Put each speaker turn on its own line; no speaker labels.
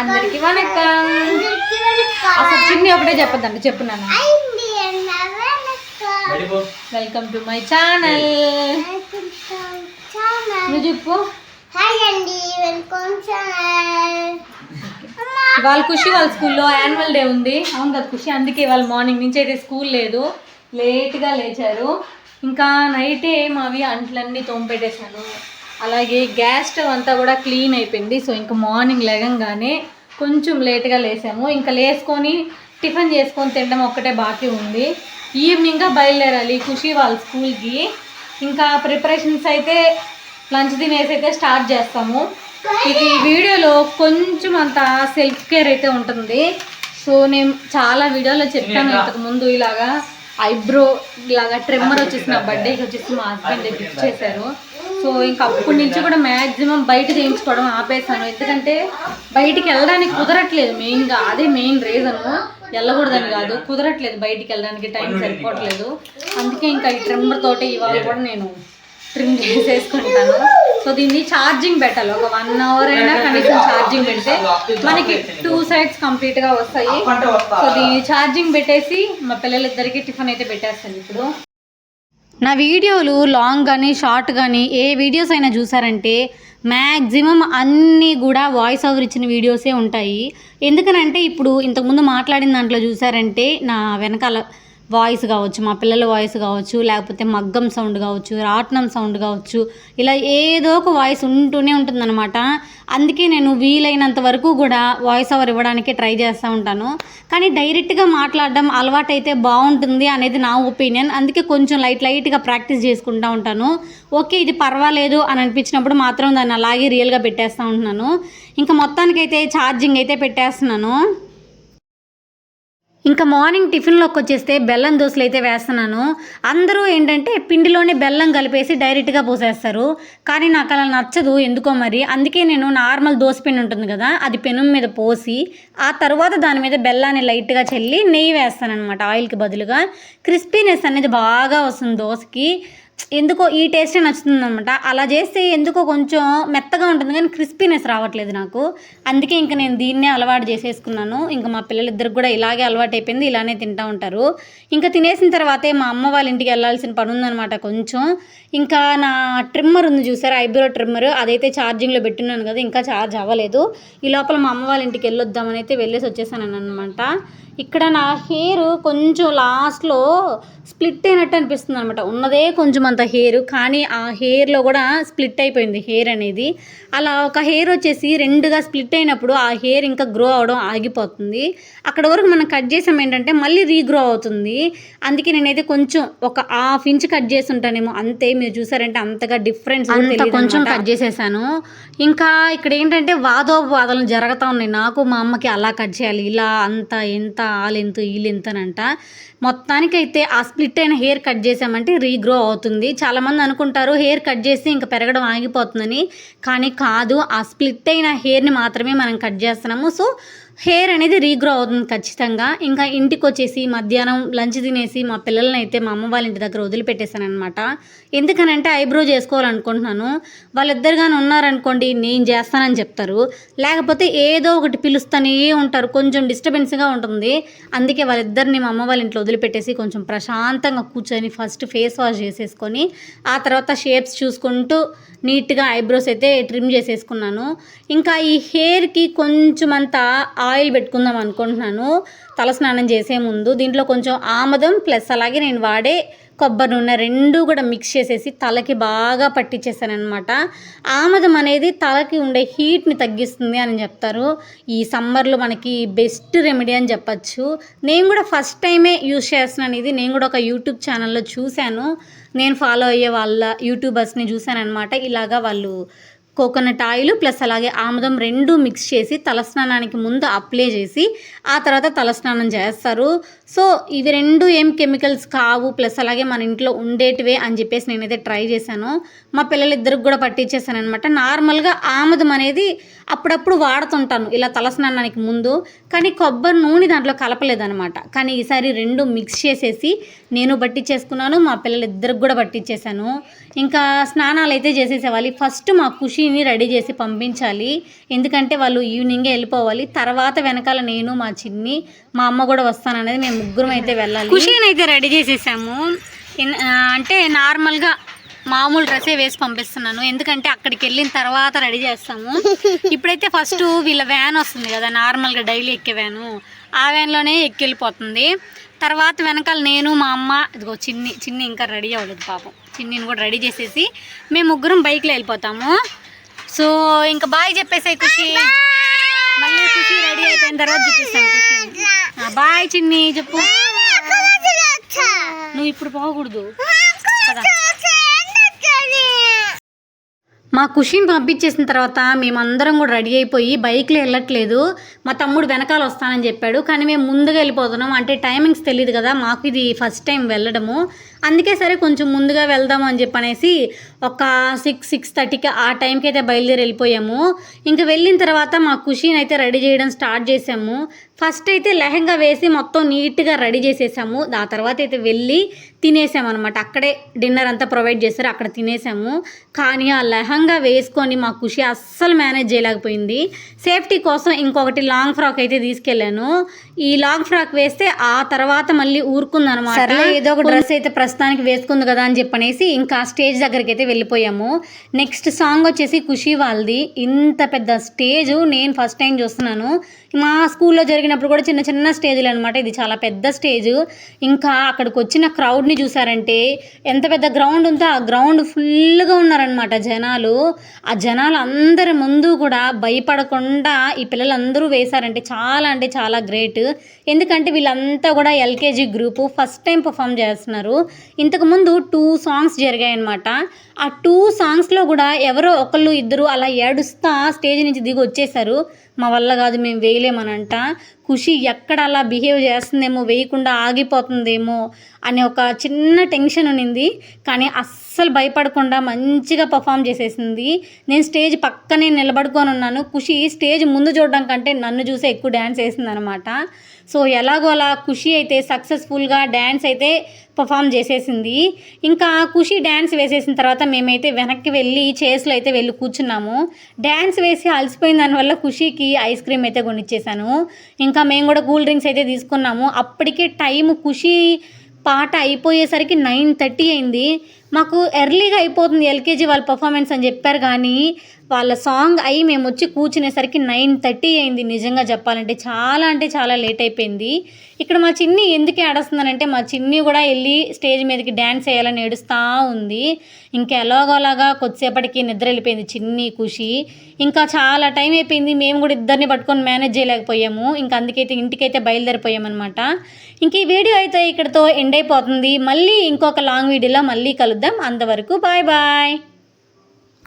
అందరికి వణకం. అసలు చిన్ని ఒకటే చెప్పదండి చెప్పు నాన్న. Welcome to my channel. నువ్వు చెప్పు.
హాయ్ అండి వెల్కమ్ ఛానల్.
ఇవాళ ఖుషి వాళ్ళ స్కూల్లో యాన్యువల్ డే ఉంది. అవును కదా ఖుషి అందుకే వాళ్ళ మార్నింగ్ నుంచి అయితే స్కూల్ లేదు. లేట్గా లేచారు. ఇంకా నైటే మావి అంట్లన్నీ తోంపెట్టేశాను. అలాగే గ్యాస్ స్టవ్ అంతా కూడా క్లీన్ అయిపోయింది. సో ఇంకా మార్నింగ్ లేగంగానే కొంచెం లేట్గా లేసాము. ఇంకా లేసుకొని టిఫిన్ చేసుకొని తినడం ఒక్కటే బాకీ ఉంది. ఈవినింగ్గా బయలుదేరాలి ఖుషి వాళ్ళ స్కూల్కి. ఇంకా ప్రిపరేషన్స్ అయితే లంచ్ తినేసి అయితే స్టార్ట్ చేస్తాము. ఇది వీడియోలో కొంచెం అంత సెల్ఫ్ కేర్ అయితే ఉంటుంది. సో నేను చాలా వీడియోలో చెప్పాను ఇంతకు ముందు ఇలాగా ఐబ్రో ఇలాగా ట్రిమ్మర్ వచ్చేసి నా బర్త్డేకి వచ్చేసి మా హస్బెండ్ గిఫ్ట్ చేశారు. సో ఇంకా అప్పటి నుంచి కూడా మ్యాక్సిమం బయట చేయించుకోవడం ఆపేసాను ఎందుకంటే బయటికి వెళ్ళడానికి కుదరట్లేదు మెయిన్గా. అదే మెయిన్ రీజను. వెళ్ళకూడదని కాదు కుదరట్లేదు బయటికి వెళ్ళడానికి టైం సరిపోవట్లేదు. అందుకే ఇంకా ఈ ట్రిమ్మర్ తోటి ఇవాళ కూడా నేను ట్రిమ్ చేసేసుకుంటాను. సో దీన్ని ఛార్జింగ్ పెట్టాలి. ఒక వన్ అవర్ అయినా కనీసం ఛార్జింగ్ పెడితే మనకి టూ సైడ్స్ కంప్లీట్గా వస్తాయి. సో దీన్ని ఛార్జింగ్ పెట్టేసి మా పిల్లలిద్దరికి టిఫిన్ అయితే పెట్టేస్తాను ఇప్పుడు. నా వీడియోలు లాంగ్ కానీ షార్ట్ కానీ ఏ వీడియోస్ అయినా చూసారంటే మ్యాక్సిమం అన్నీ కూడా వాయిస్ ఓవర్ ఇచ్చిన వీడియోసే ఉంటాయి. ఎందుకనంటే ఇప్పుడు ఇంతకుముందు మాట్లాడిన దాంట్లో చూసారంటే నా వెనకాల వాయిస్ కావచ్చు మా పిల్లల వాయిస్ కావచ్చు లేకపోతే మగ్గం సౌండ్ కావచ్చు రాట్నం సౌండ్ కావచ్చు ఇలా ఏదో ఒక వాయిస్ ఉంటూనే ఉంటుందన్నమాట. అందుకే నేను వీలైనంత వరకు కూడా వాయిస్ ఓవర్ ఇవ్వడానికి ట్రై చేస్తూ ఉంటాను. కానీ డైరెక్ట్గా మాట్లాడడం అలవాటైతే బాగుంటుంది అనేది నా ఒపీనియన్ అందుకే కొంచెం లైట్ లైట్గా ప్రాక్టీస్ చేసుకుంటూ ఉంటాను. ఓకే ఇది పర్వాలేదు అని అనిపించినప్పుడు మాత్రం దాన్ని అలాగే రియల్గా పెట్టేస్తూ ఉంటున్నాను. ఇంకా మొత్తానికైతే ఛార్జింగ్ అయితే పెట్టేస్తున్నాను. ఇంకా మార్నింగ్ టిఫిన్లోకి వచ్చేస్తే బెల్లం దోశలు అయితే వేస్తున్నాను. అందరూ ఏంటంటే పిండిలోనే బెల్లం కలిపేసి డైరెక్ట్గా పోసేస్తారు. కానీ నాకు అలా నచ్చదు. ఎందుకో మరి? అందుకే నేను నార్మల్ దోశ పిండి ఉంటుంది కదా అది పెనం మీద పోసి ఆ తర్వాత దాని మీద బెల్లాన్ని లైట్గా చల్లి నెయ్యి వేస్తాను అనమాట ఆయిల్కి బదులుగా క్రిస్పీనెస్ అనేది బాగా వస్తుంది దోశకి. ఎందుకో ఈ టేస్టే నచ్చుతుంది అనమాట అలా చేస్తే ఎందుకో కొంచెం మెత్తగా ఉంటుంది కానీ క్రిస్పీనెస్ రావట్లేదు నాకు. అందుకే ఇంకా నేను దీన్నే అలవాటు చేసేసుకున్నాను. ఇంకా మా పిల్లలిద్దరికి కూడా ఇలాగే అలవాటు అయిపోయింది ఇలానే తింటూ ఉంటారు. ఇంకా తినేసిన తర్వాతే మా అమ్మ వాళ్ళ ఇంటికి వెళ్ళాల్సిన పని ఉందనమాట కొంచెం. ఇంకా నా ట్రిమ్మర్ ఉంది చూసారు? Eyebrow trimmer. అదైతే ఛార్జింగ్లో పెట్టున్నాను కదా ఇంకా ఛార్జ్ అవ్వలేదు. ఈ లోపల మా అమ్మ వాళ్ళ ఇంటికి వెళ్ళొద్దామని అయితే వెళ్ళేసి వచ్చేసాను అనమాట ఇక్కడ నా హెయిర్ కొంచెం లాస్ట్లో స్ప్లిట్ అయినట్టు అనిపిస్తుంది అనమాట ఉన్నదే కొంచెం అంత హెయిర్ కానీ ఆ హెయిర్లో కూడా స్ప్లిట్ అయిపోయింది హెయిర్ అనేది. అలా ఒక హెయిర్ వచ్చేసి రెండుగా స్ప్లిట్ అయినప్పుడు ఆ హెయిర్ ఇంకా గ్రో అవడం ఆగిపోతుంది. అక్కడ వరకు మనం కట్ చేసాం ఏంటంటే మళ్ళీ రీగ్రో అవుతుంది. అందుకే నేనైతే కొంచెం ఒక హాఫ్ ఇంచ్ కట్ చేసి ఉంటానేమో అంతే. మీరు చూసారంటే అంతగా డిఫరెన్స్ కొంచెం కట్ చేసేసాను. ఇంకా ఇక్కడ ఏంటంటే వాదోపవాదాలు జరుగుతూ ఉన్నాయి. నాకు మా అమ్మకి అలా కట్ చేయాలి ఇలా అంత ఎంత ఆ లెంత్ ఈ లెంత్ అని అంట. మొత్తానికైతే ఆ స్ప్లిట్ అయిన హెయిర్ కట్ చేసామంటే రీగ్రో అవుతుంది. చాలామంది అనుకుంటారు హెయిర్ కట్ చేసి ఇంకా పెరగడం ఆగిపోతుందని. కానీ కాదు ఆ స్ప్లిట్ అయిన హెయిర్ని మాత్రమే మనం కట్ చేస్తున్నాము. సో హెయిర్ అనేది రీగ్రో అవుతుంది ఖచ్చితంగా. ఇంకా ఇంటికి వచ్చేసి మధ్యాహ్నం లంచ్ తినేసి మా పిల్లల్ని అయితే మా అమ్మ వాళ్ళ ఇంటి దగ్గర వదిలిపెట్టేశాను అనమాట ఎందుకనంటే ఐబ్రో చేసుకోవాలనుకుంటున్నాను. వాళ్ళిద్దరు కానీ ఉన్నారనుకోండి నేను చేస్తానని చెప్తారు. లేకపోతే ఏదో ఒకటి పిలుస్తూనే ఉంటారు. కొంచెం డిస్టర్బెన్స్గా ఉంటుంది. అందుకే వాళ్ళిద్దరిని మా అమ్మ వాళ్ళ ఇంట్లో వదిలిపెట్టేసి కొంచెం ప్రశాంతంగా కూర్చొని ఫస్ట్ ఫేస్ వాష్ చేసేసుకొని ఆ తర్వాత షేప్స్ చూసుకుంటూ నీట్గా ఐబ్రోస్ అయితే ట్రిమ్ చేసేసుకున్నాను. ఇంకా ఈ హెయిర్కి కొంచెం అంతా ఆయిల్ పెట్టుకుందాం అనుకుంటున్నాను. తల స్నానం చేసే ముందు దీంట్లో కొంచెం ఆమదం ప్లస్ అలాగే నేను వాడే కొబ్బరి నూనె రెండు కూడా మిక్స్ చేసేసి తలకి బాగా పట్టించేసానమాట ఆమదం అనేది తలకి ఉండే హీట్ని తగ్గిస్తుంది అని చెప్తారు. ఈ సమ్మర్లో మనకి బెస్ట్ రెమెడీ అని చెప్పచ్చు. నేను కూడా ఫస్ట్ టైమే యూజ్ చేస్తున్నాను ఇది నేను కూడా ఒక యూట్యూబ్ ఛానల్లో చూశాను. నేను ఫాలో అయ్యే వాళ్ళ యూట్యూబర్స్ని చూశానమాట ఇలాగా వాళ్ళు కోకోనట్ ఆయిల్ ప్లస్ అలాగే ఆముదం రెండు మిక్స్ చేసి తలస్నానానికి ముందు అప్లై చేసి ఆ తర్వాత తలస్నానం చేస్తారు. సో ఇవి రెండు ఏం కెమికల్స్ కావు ప్లస్ అలాగే మన ఇంట్లో ఉండేటివే అని చెప్పేసి నేనైతే ట్రై చేశాను. మా పిల్లలిద్దరికి కూడా పట్టించేసాను అనమాట నార్మల్గా ఆముదం అనేది అప్పుడప్పుడు వాడుతుంటాను ఇలా తలస్నానానికి ముందు. కానీ కొబ్బరి నూనె దాంట్లో కలపలేదనమాట కానీ ఈసారి రెండు మిక్స్ చేసేసి నేను పట్టించేసుకున్నాను మా పిల్లలిద్దరికి కూడా పట్టించేసాను ఇంకా స్నానాలు అయితే చేసేసేవాలి. ఫస్ట్ మా ఖుషి ఖుషీని రెడీ చేసి పంపించాలి. ఎందుకంటే వాళ్ళు ఈవినింగే వెళ్ళిపోవాలి. తర్వాత వెనకాల నేను మా చిన్ని మా అమ్మ కూడా వస్తాననేది మేము ముగ్గురం అయితే వెళ్ళాలి. ఖుషీని అయితే రెడీ చేసేసాము. అంటే నార్మల్గా మామూలు డ్రెస్సే వేసి పంపిస్తున్నాను. ఎందుకంటే అక్కడికి వెళ్ళిన తర్వాత రెడీ చేస్తాము. ఇప్పుడైతే ఫస్ట్ వీళ్ళ వ్యాన్ వస్తుంది కదా నార్మల్గా డైలీ ఎక్కే వ్యాను. ఆ వ్యాన్లోనే ఎక్కి వెళ్ళిపోతుంది తర్వాత వెనకాల నేను మా అమ్మ ఇదిగో చిన్ని చిన్ని ఇంకా రెడీ అవ్వలేదు పాపం. చిన్నిని కూడా రెడీ చేసేసి మేము ముగ్గురం బైక్లో వెళ్ళిపోతాము. సో ఇంకా బాయ్ చెప్పేసే ఖుషి. మళ్ళీ ఖుషి రెడీ అయిపోయిన తర్వాత చూపిస్తాను ఖుషి. బాయ్ చిన్ని చెప్పు. నువ్వు ఇప్పుడు పోకూడదు. కదా మా ఖుషిని పంపించేసిన తర్వాత మేమందరం కూడా రెడీ అయిపోయి బైక్లో వెళ్ళట్లేదు. మా తమ్ముడు వెనకాల వస్తానని చెప్పాడు. కానీ మేము ముందుగా వెళ్ళిపోతున్నాం. అంటే టైమింగ్స్ తెలియదు కదా. మాకు ఇది ఫస్ట్ టైం వెళ్ళడము. అందుకే సరే కొంచెం ముందుగా వెళ్దాము అని చెప్పనేసి ఒక సిక్స్ సిక్స్ థర్టీకి ఆ టైంకి అయితే బయలుదేరి వెళ్ళిపోయాము. ఇంకా వెళ్ళిన తర్వాత మా ఖుషిని అయితే రెడీ చేయడం స్టార్ట్ చేసాము. ఫస్ట్ అయితే లెహంగా వేసి మొత్తం నీట్గా రెడీ చేసేసాము. ఆ తర్వాత అయితే వెళ్ళి తినేసాము అనమాట అక్కడే డిన్నర్ అంతా ప్రొవైడ్ చేశారు అక్కడ తినేసాము. కానీ ఆ లెహంగా వేసుకొని మా ఖుషి అస్సలు మేనేజ్ చేయలేకపోయింది. సేఫ్టీ కోసం ఇంకొకటి లాంగ్ ఫ్రాక్ అయితే తీసుకెళ్ళాను. ఈ లాంగ్ ఫ్రాక్ వేస్తే ఆ తర్వాత మళ్ళీ ఊరుకుందనమాట ఏదో ఒక డ్రెస్ అయితే ప్రస్తుతానికి వేసుకుంది కదా అని చెప్పనేసి ఇంకా స్టేజ్ దగ్గరికి అయితే వెళ్ళిపోయాము. నెక్స్ట్ సాంగ్ వచ్చేసి ఖుషి వాళ్ళది. ఇంత పెద్ద స్టేజ్ నేను ఫస్ట్ టైం చూస్తున్నాను. మా స్కూల్లో జరిగినప్పుడు కూడా చిన్న చిన్న స్టేజ్లు అనమాట ఇది చాలా పెద్ద స్టేజ్. ఇంకా అక్కడికి వచ్చిన క్రౌడ్ని చూసారంటే ఎంత పెద్ద గ్రౌండ్ ఉందో ఆ గ్రౌండ్ ఫుల్గా ఉన్నారనమాట జనాలు. ఆ జనాలు అందరి ముందు కూడా భయపడకుండా ఈ పిల్లలందరూ వేశారంటే చాలా అంటే చాలా గ్రేట్. ఎందుకంటే వీళ్ళంతా కూడా LKG group first time perform చేస్తున్నారు. ఇంతకుముందు టూ సాంగ్స్ జరిగాయి అనమాట ఆ టూ సాంగ్స్లో కూడా ఎవరో ఒకళ్ళు ఇద్దరు అలా ఏడుస్తా స్టేజ్ నుంచి దిగి వచ్చేసారు. మా వల్ల కాదు మేము వేయలేమనంట. ఖుషి ఎక్కడ అలా బిహేవ్ చేస్తుందేమో వేయకుండా ఆగిపోతుందేమో అనే ఒక చిన్న టెన్షన్ ఉన్నింది. కానీ అస్సలు భయపడకుండా మంచిగా పర్ఫామ్ చేసేసింది. నేను స్టేజ్ పక్కనే నిలబడుకొని ఉన్నాను ఖుషి స్టేజ్ ముందు చూడడం కంటే నన్ను చూసే ఎక్కువ డ్యాన్స్ వేసిందనమాట. సో ఎలాగో అలా ఖుషి అయితే సక్సెస్ఫుల్గా డ్యాన్స్ అయితే పర్ఫామ్ చేసేసింది. ఇంకా ఖుషి డ్యాన్స్ వేసేసిన తర్వాత మేమైతే వెనక్కి వెళ్ళి చేస్లో అయితే వెళ్ళి కూర్చున్నాము. డ్యాన్స్ వేసి అలసిపోయిన దానివల్ల ఖుషికి ఐస్ క్రీమ్ అయితే కొనిచ్చేసాను. ఇంకా మేము కూడా కూల్ డ్రింక్స్ అయితే తీసుకున్నాము. అప్పటికే టైం ఖుషి పాట అయిపోయేసరికి నైన్ థర్టీ అయింది. మాకు ఎర్లీగా అయిపోతుంది ఎల్కేజీ వాళ్ళ పర్ఫార్మెన్స్ అని చెప్పారు కానీ వాళ్ళ సాంగ్ అయి మేము వచ్చి కూర్చునేసరికి నైన్ థర్టీ అయింది నిజంగా చెప్పాలంటే. చాలా అంటే చాలా లేట్ అయిపోయింది. ఇక్కడ మా చిన్ని ఎందుకు ఏడుస్తుందనంటే మా చిన్ని కూడా వెళ్ళి స్టేజ్ మీదకి డ్యాన్స్ వేయాలని ఏడుస్తూ ఉంది. ఇంకా ఎలాగోలాగా కొద్దిసేపటికి నిద్ర వెళ్ళిపోయింది చిన్ని ఖుషి. ఇంకా చాలా టైం అయిపోయింది. మేము కూడా ఇద్దరిని పట్టుకొని మేనేజ్ చేయలేకపోయాము. ఇంకా అందుకైతే ఇంటికైతే బయలుదేరిపోయామన్నమాట. ఇంక ఈ వీడియో అయితే ఇక్కడతో ఎండ్ అయిపోతుంది. మళ్ళీ ఇంకొక లాంగ్ వీడియోలో మళ్ళీ కలుద్దాం. అంతవరకు బాయ్ బాయ్